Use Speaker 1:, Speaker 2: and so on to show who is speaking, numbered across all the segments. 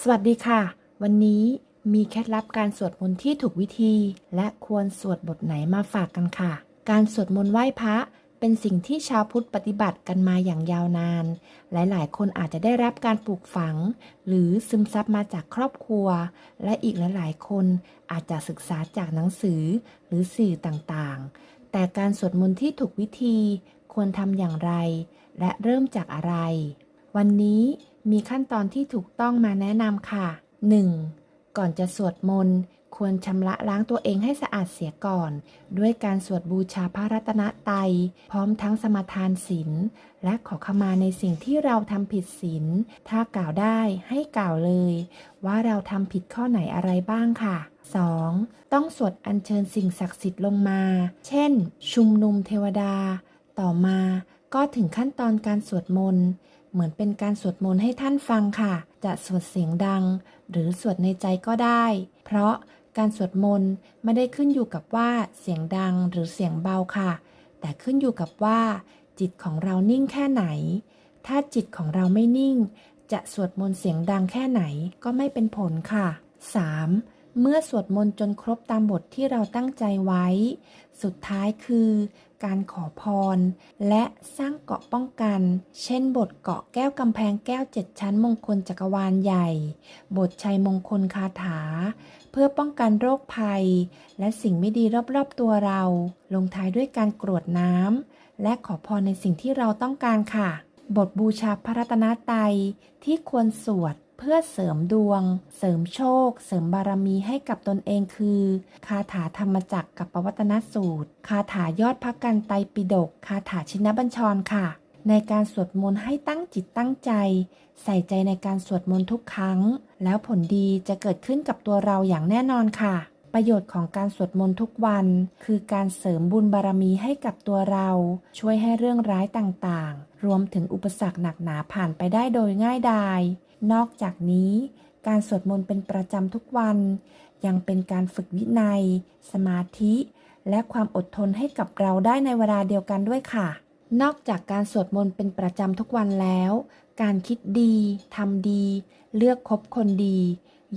Speaker 1: สวัสดีค่ะ วันนี้มีเคล็ดลับการสวดมนต์ที่ถูกวิธี และควรสวดบทไหนมาฝากกันค่ะ การสวดมนต์ไหว้พระเป็นสิ่งที่ชาวพุทธปฏิบัติกันมาอย่างยาวนาน หลายๆ คนอาจจะได้รับการปลูกฝัง หรือซึมซับมาจากครอบครัว และอีกหลายๆ คนอาจจะศึกษาจากหนังสือหรือสื่อต่างๆ แต่การสวดมนต์ที่ถูกวิธีควรทำอย่างไร และเริ่มจากอะไร วันนี้มีขั้นตอนที่ถูกต้องมาแนะนำค่ะ 1. ก่อนจะสวดมนต์ ควรชำระล้างตัวเองให้สะอาดเสียก่อน ด้วยการสวดบูชาพระรัตนตรัยพร้อมทั้งสมาทานศีลและขอขมาในสิ่งที่เราทำผิดศีลถ้ากล่าวได้ให้กล่าวเลย ว่าเราทำผิดข้อไหนอะไรบ้างค่ะ 2. ต้องสวดอัญเชิญสิ่งศักดิ์สิทธิ์ลงมา เช่น ชุมนุมเทวดา ต่อมาก็ถึงขั้นตอนการสวดมนต์ เหมือนเป็นการสวดมนต์ให้ท่านฟังค่ะ จะสวดเสียงดัง หรือสวดในใจก็ได้ เพราะการสวดมนต์ไม่ได้ขึ้นอยู่กับว่าเสียงดังหรือเสียงเบาค่ะ แต่ขึ้นอยู่กับว่า จิตของเรานิ่งแค่ไหน ถ้าจิตของเราไม่นิ่ง จะสวดมนต์เสียงดังแค่ไหนก็ไม่เป็นผลค่ะ 3. เมื่อสวดมนต์จนครบตามบทที่เราตั้งใจไว้ สุดท้ายคือ การขอพร และสร้างเกาะป้องกัน เช่น บทเกาะแก้วกำแพงแก้วเจ็ดชั้นมงคลจักรวาลใหญ่ บทชัยมงคลคาถา เพื่อป้องกันโรคภัย และสิ่งไม่ดีรอบๆตัวเรา ลงท้ายด้วยการกรวดน้ำและขอพรในสิ่งที่เราต้องการค่ะ บทบูชาพระรัตนตรัยที่ควรสวด เพื่อเสริมดวง เสริมโชค เสริมบารมีให้กับตนเองคือ คาถาธรรมจักรกับปวัตนสูตร คาถายอดพระกันไตปิฎกคาถาชินบัญชรค่ะ ในการสวดมนต์ให้ตั้งจิตตั้งใจ ใส่ใจในการสวดมนต์ทุกครั้ง แล้วผลดีจะเกิดขึ้นกับตัวเราอย่างแน่นอนค่ะ ประโยชน์ของการสวดมนต์ทุกวัน คือการเสริมบุญบารมีให้กับตัวเรา ช่วยให้เรื่องร้ายต่างๆ รวมถึงอุปสรรคหนักหนาผ่านไปได้โดยง่ายดาย นอกจากนี้ การสวดมนต์เป็นประจำทุกวัน ยังเป็นการฝึกวินัย สมาธิ และความอดทนให้กับเราได้ในเวลาเดียวกันด้วยค่ะ นอกจากการสวดมนต์เป็นประจำทุกวันแล้ว การคิดดีทำดี เลือกคบคนดี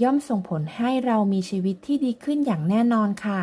Speaker 1: ย่อมส่งผลให้เรามีชีวิตที่ดีขึ้นอย่างแน่นอนค่ะ